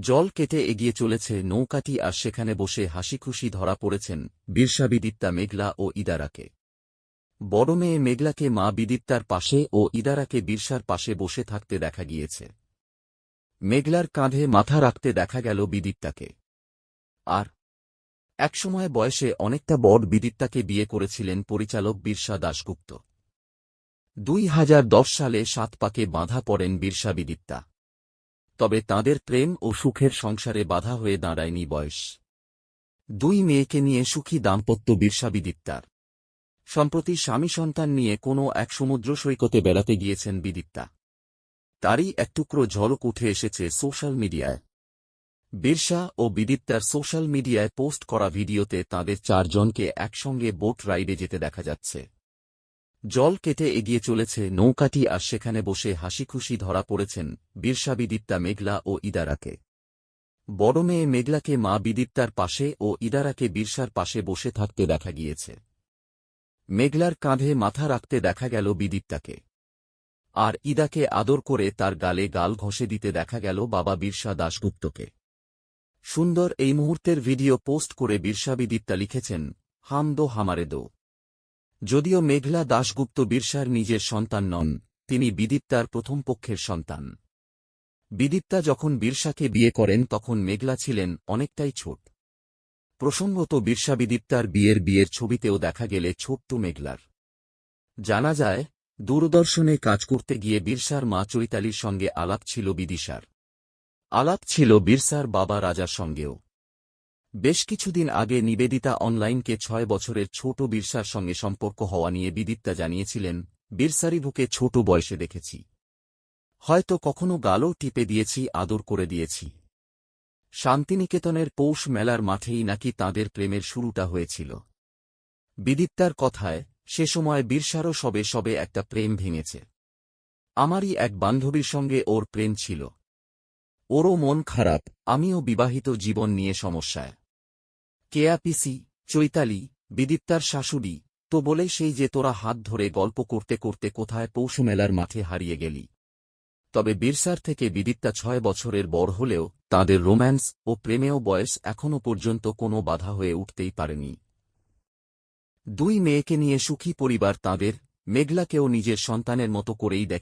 জল কেটে এগিয়ে চলেছে নৌকাটি আর সেখানে বসে হাসিখুশি ধরা পড়েছেন বীরসা বিদিত্তা মেঘলা ও ইদারাকে। বড় মেয়ে মেঘলাকে মা বিদিত্তার পাশে ও ইদারাকে বীরসার পাশে বসে থাকতে দেখা গিয়েছে। মেঘলার কাঁধে মাথা রাখতে দেখা গেল বিদিত্তাকে। আর একসময় বয়সে অনেকটা বড় বিদিত্তাকে বিয়ে করেছিলেন পরিচালক বীরসা দাশগুপ্ত। দুই হাজার দশ সালে সাত পাকে বাঁধা পড়েন বীরসা বিদিত্তা। তবে তাঁদের প্রেম ও সুখের সংসারে বাধা হয়ে দাঁড়ায়নি বয়স। দুই মেয়েকে নিয়ে সুখী দাম্পত্য বীরসা বিদিত্তার সম্প্রতি স্বামী সন্তান নিয়ে কোনো এক সমুদ্র সৈকতে বেড়াতে গিয়েছেন বিদিত্তা তারই এক টুকরো ঝলক উঠে এসেছে সোশ্যাল মিডিয়ায়। বীরসা ও বিদিত্তার সোশ্যাল মিডিয়ায় পোস্ট করা ভিডিওতে তাঁদের চারজনকে একসঙ্গে বোট রাইডে যেতে দেখা যাচ্ছে। জল কেটে এগিয়ে চলেছে নৌকাটি আর সেখানে বসে হাসিখুশি ধরা পড়েছেন বীরসা বিদিত্তা মেঘলা ও ইদারাকে। বড় মেয়ে মেঘলাকে মা বিদিত্তার পাশে ও ইদারাকে বীরসার পাশে বসে থাকতে দেখা গিয়েছে। মেঘলার কাঁধে মাথা রাখতে দেখা গেল বিদিত্তাকে আর ইদাকে আদর করে তার গালে গাল ঘষে দিতে দেখা গেল বাবা বীরসা দাশগুপ্তকে। সুন্দর এই মুহূর্তের ভিডিও পোস্ট করে বীরসা বিদিত্তা লিখেছেন, হাম দো হামারে দো। যদিও মেঘলা দাশগুপ্ত বীরসার নিজের সন্তান নন, তিনি বিদিত্তার প্রথম পক্ষের সন্তান। বিদিত্তা যখন বীরসাকে বিয়ে করেন তখন মেঘলা ছিলেন অনেকটাই ছোট। প্রসঙ্গত বীরসা বিদিত্তার বিয়ের বিয়ের ছবিতেও দেখা গেলে ছোট্ট মেঘলার। জানা যায়, দূরদর্শনে কাজ করতে গিয়ে বীরসার মা চৈতালির সঙ্গে আলাপ ছিল বিদিশার। আলাপ ছিল বীরসার বাবা রাজার সঙ্গেও। বেশ কিছুদিন আগে নিবেদিতা অনলাইনকে ছয় বছরের ছোট বীরসার সঙ্গে সম্পর্ক হওয়া নিয়ে বিদিত্তা জানিয়েছিলেন বীরসারি বুকে ছোট বয়সে দেখেছি। হয়তো কখনো গালও টিপে দিয়েছি, আদর করে দিয়েছি। শান্তিনিকেতনের পৌষ মেলার মাঠেই নাকি তাঁদের প্রেমের শুরুটা হয়েছিল। বিদিত্তার কথায়, সে সময় বীরসারও সবে সবে একটা প্রেম ভেঙেছে। আমারই এক বান্ধবীর সঙ্গে ওর প্রেম ছিল। ওরও মন খারাপ, আমিও বিবাহিত জীবন নিয়ে সমস্যায়। কেয়াপিসি, চৈতালি বিদিত্তার শাশুড়ি, তো বলে সেই যে তোরা হাত ধরে গল্প করতে করতে কোথায় পৌষমেলার মাঠে হারিয়ে গেলি। তবে বীরসার থেকে বিদিত্তা ছয় বছরের বড় হলেও তাদের রোম্যান্স ও প্রেমেও বয়স এখনও পর্যন্ত কোনো বাধা হয়ে উঠতেই পারেনি। দুই মেয়েকে নিয়ে সুখী পরিবার তাঁদের, মেঘলাকেও নিজের সন্তানের মতো করেই দেখ।